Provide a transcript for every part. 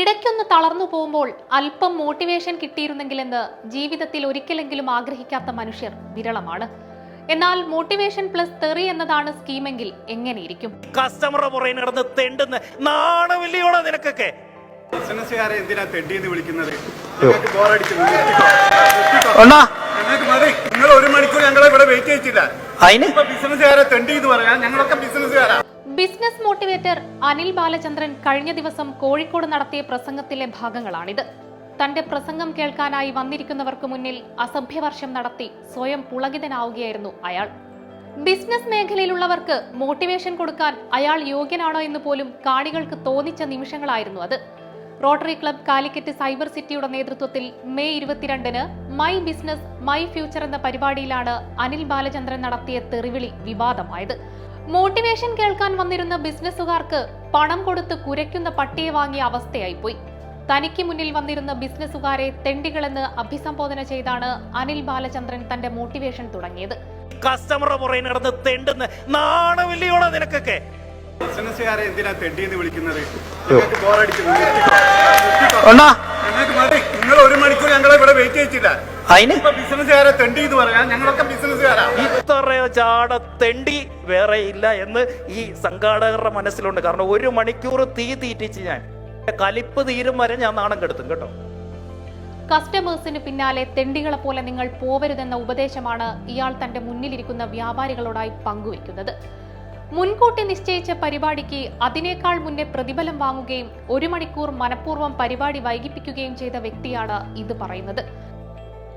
ഇടയ്ക്കൊന്ന് തളർന്നു പോകുമ്പോൾ അല്പം മോട്ടിവേഷൻ കിട്ടിയിരുന്നെങ്കിലെന്ന് ജീവിതത്തിൽ ഒരിക്കലെങ്കിലും ആഗ്രഹിക്കാത്ത മനുഷ്യർ വിരളമാണ്. എന്നാൽ മോട്ടിവേഷൻ പ്ലസ് തെറി എന്നതാണ് സ്കീമെങ്കിൽ എങ്ങനെയിരിക്കും? കസ്റ്റമറെ പുറകെ നടന്ന് തെണ്ടുന്ന നാണമില്ലയോടാ നിനക്കൊക്കെ? ബിസിനസ്സുകാരെ എന്തിനാ വിളിക്കുന്നത്. നിർത്തിക്കോ. ഞങ്ങൾക്ക് മതി. നിങ്ങൾ ഒരു മണിക്കൂർ ഞങ്ങളെ ഇവിടെ വെയിറ്റ് ചെയ്യിച്ചില്ല ബിസിനസ്സുകാരെ തെണ്ടി എന്ന് പറയാം. ഞങ്ങളൊക്കെ ബിസിനസ്സുകാരാ. ബിസിനസ് മോട്ടിവേറ്റർ അനിൽ ബാലചന്ദ്രൻ കഴിഞ്ഞ ദിവസം കോഴിക്കോട് നടത്തിയ പ്രസംഗത്തിലെ ഭാഗങ്ങളാണിത്. തന്റെ പ്രസംഗം കേൾക്കാനായി വന്നിരിക്കുന്നവർക്ക് മുന്നിൽ അസഭ്യവർഷം നടത്തി സ്വയം പുളകിതനാവുകയായിരുന്നു അയാൾ. ബിസിനസ് മേഖലയിലുള്ളവർക്ക് മോട്ടിവേഷൻ കൊടുക്കാൻ അയാൾ യോഗ്യനാണോ എന്ന് പോലും കാണികൾക്ക് തോന്നിച്ച നിമിഷങ്ങളായിരുന്നു അത്. റോട്ടറി ക്ലബ് കാലിക്കറ്റ് സൈബർ സിറ്റിയുടെ നേതൃത്വത്തിൽ മെയ് ഇരുപത്തിരണ്ടിന് മൈ ബിസിനസ് മൈ ഫ്യൂച്ചർ എന്ന പരിപാടിയിലാണ് അനിൽ ബാലചന്ദ്രൻ നടത്തിയ തെറിവിളി വിവാദമായത്. മോട്ടിവേഷൻ കേൾക്കാൻ വന്നിരുന്ന ബിസിനസ്സുകാർക്ക് പണം കൊടുത്ത് കുരയ്ക്കുന്ന പട്ടിയെ വാങ്ങിയ അവസ്ഥയായി പോയി തനിക്ക് മുന്നിൽ വന്നിരുന്ന ബിസിനസ്സുകാരെ തെണ്ടികളെന്ന് അഭിസംബോധന ചെയ്താണ് അനിൽ ബാലചന്ദ്രൻ തന്റെ മോട്ടിവേഷൻ തുടങ്ങിയത്. കസ്റ്റമറുടെ പുറകെ നടന്ന് തെണ്ടുന്ന നിനക്കൊക്കെ? ബിസിനസ്സുകാരെ എന്തിനാ വിളിക്കുന്നത്? നിർത്തിക്കോ. നിർത്തിക്കോ. ഞങ്ങൾക്ക് നിങ്ങൾ ഒരു മണിക്കൂർ ഞങ്ങളെ ഇവിടെ വെയിറ്റ് ചെയ്യിച്ചില്ല ബിസിനസ്സുകാരെ തെണ്ടി എന്ന് പറയാം. ഞങ്ങളൊക്കെ ബിസിനസ്സുകാരാ. ചാട തെണ്ടി വേറെ ഇല്ല എന്ന് ഈ സംഘാടകരുടെ മനസ്സിലുണ്ട്. കാരണം ഒരു മണിക്കൂർ തീ തീറ്റിച്ച് ഞാൻ. കലിപ്പ് തീരും വരെ ഞാൻ നാണം കെടുത്തും കേട്ടോ. കസ്റ്റമേഴ്സിന് പിന്നാലെ തെണ്ടികളെ പോലെ നിങ്ങൾ പോവരുതെന്ന ഉപദേശമാണ് ഇയാൾ തന്റെ മുന്നിലിരിക്കുന്ന വ്യാപാരികളോടായി പങ്കുവെക്കുന്നത് മുൻകൂട്ടി നിശ്ചയിച്ച പരിപാടിക്ക് അതിനേക്കാൾ മുന്നേ പ്രതിഫലം വാങ്ങുകയും ഒരു മണിക്കൂർ മനഃപൂർവം പരിപാടി വൈകിപ്പിക്കുകയും ചെയ്ത വ്യക്തിയാണ് ഇത് പറയുന്നത്.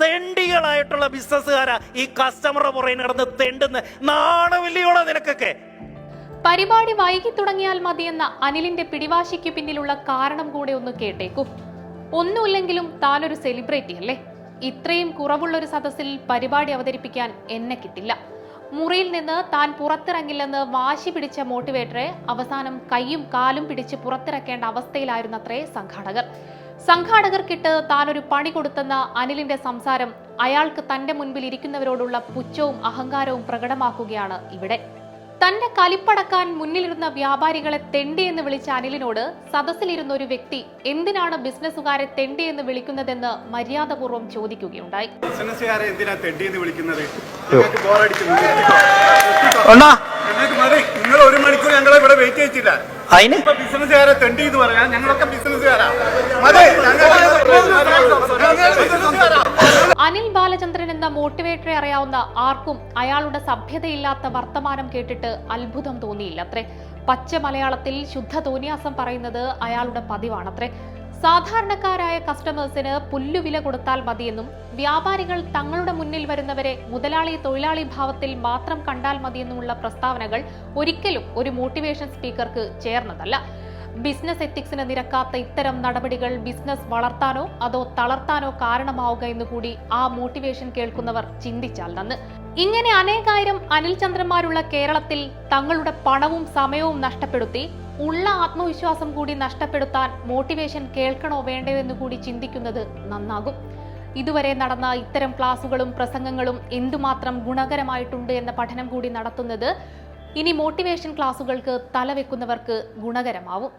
തെണ്ടികളായിട്ടുള്ള ബിസിനസ്സുകാരാ ഈ കസ്റ്റമറുടെ പുറകെ നടന്ന് തെണ്ടുന്ന. നാണമില്ലയോടാ നിനക്കൊക്കെ. പരിപാടി വൈകി തുടങ്ങിയാൽ മതിയെന്ന അനിലിന്റെ പിടിവാശിക്ക് പിന്നിലുള്ള കാരണം കൂടെ ഒന്ന് കേട്ടേക്കൂ. ഒന്നുമില്ലെങ്കിലും താനൊരു സെലിബ്രിറ്റി അല്ലേ? ഇത്രയും കുറവുള്ള ഒരു സദസ്സിൽ പരിപാടി അവതരിപ്പിക്കാൻ എന്നെ കിട്ടില്ല. മുറിയിൽ നിന്ന് താൻ പുറത്തിറങ്ങില്ലെന്ന് വാശി പിടിച്ച മോട്ടിവേറ്ററെ അവസാനം കൈയും കാലും പിടിച്ച് പുറത്തിറക്കേണ്ട അവസ്ഥയിലായിരുന്നത്രേ സംഘാടകർ. സംഘാടകർക്കിട്ട് താനൊരു പണി കൊടുത്തെന്ന അനിലിന്റെ സംസാരം അയാൾക്ക് തന്റെ മുൻപിൽ ഇരിക്കുന്നവരോടുള്ള പുച്ഛവും അഹങ്കാരവും പ്രകടമാക്കുകയാണ് ഇവിടെ. തന്റെ കലിപ്പടക്കാൻ മുന്നിലിരുന്ന വ്യാപാരികളെ തെണ്ടി എന്ന് വിളിച്ച അനിലിനോട് സദസ്സിലിരുന്ന ഒരു വ്യക്തി എന്തിനാണ് ബിസിനസ്സുകാരെ തെണ്ടി എന്ന് വിളിക്കുന്നതെന്ന് മര്യാദപൂർവം ചോദിക്കുകയുണ്ടായി. ബിസിനസ്സുകാരെ എന്തിനാ തെണ്ടിയെന്ന് വിളിക്കുന്നത്? നിങ്ങൾ ഒരു മണിക്കൂർ ഞങ്ങളെ ഇവിടെ വെയിറ്റ് ചെയ്യിച്ചില്ല ബിസിനസ്സുകാരെ തെണ്ടി എന്ന് പറയാം ഞങ്ങളൊക്കെ ബിസിനസ്സുകാരാ മതി ഞങ്ങൾ ബിസിനസ്സുകാരാ അനിൽ ബാലചന്ദ്രൻ എന്ന മോട്ടിവേറ്ററെ അറിയാവുന്ന ആർക്കും അയാളുടെ സഭ്യതയില്ലാത്ത വർത്തമാനം കേട്ടിട്ട് അത്ഭുതം തോന്നിയില്ലത്രേ. പച്ച മലയാളത്തിൽ ശുദ്ധ തോന്നിയാസം പറയുന്നത് അയാളുടെ പതിവാണത്രേ. സാധാരണക്കാരായ കസ്റ്റമേഴ്സിന് പുല്ലുവില കൊടുത്താൽ മതിയെന്നും വ്യാപാരികൾ തങ്ങളുടെ മുന്നിൽ വരുന്നവരെ മുതലാളി തൊഴിലാളി ഭാവത്തിൽ മാത്രം കണ്ടാൽ മതിയെന്നുമുള്ള പ്രസ്താവനകൾ ഒരിക്കലും ഒരു മോട്ടിവേഷൻ സ്പീക്കർക്ക് ചേർന്നതല്ല. ബിസിനസ് എത്തിക്സിന് നിരക്കാത്ത ഇത്തരം നടപടികൾ ബിസിനസ് വളർത്താനോ അതോ തളർത്താനോ കാരണമാവുക എന്ന് കൂടി ആ മോട്ടിവേഷൻ കേൾക്കുന്നവർ ചിന്തിച്ചാൽ നന്ന്. ഇങ്ങനെ അനേകായിരം അനിൽ ചന്ദ്രന്മാരുള്ള കേരളത്തിൽ തങ്ങളുടെ പണവും സമയവും നഷ്ടപ്പെടുത്തി ഉള്ള ആത്മവിശ്വാസം കൂടി നഷ്ടപ്പെടുത്താൻ മോട്ടിവേഷൻ കേൾക്കണോ വേണ്ടയോ എന്ന് കൂടി ചിന്തിക്കുന്നത് നന്നാകും. ഇതുവരെ നടന്ന ഇത്തരം ക്ലാസുകളും പ്രസംഗങ്ങളും എന്തുമാത്രം ഗുണകരമായിട്ടുണ്ട് എന്ന പഠനം കൂടി നടത്തുന്നത് ഇനി മോട്ടിവേഷൻ ക്ലാസുകൾക്ക് തലവെക്കുന്നവർക്ക് ഗുണകരമാവും.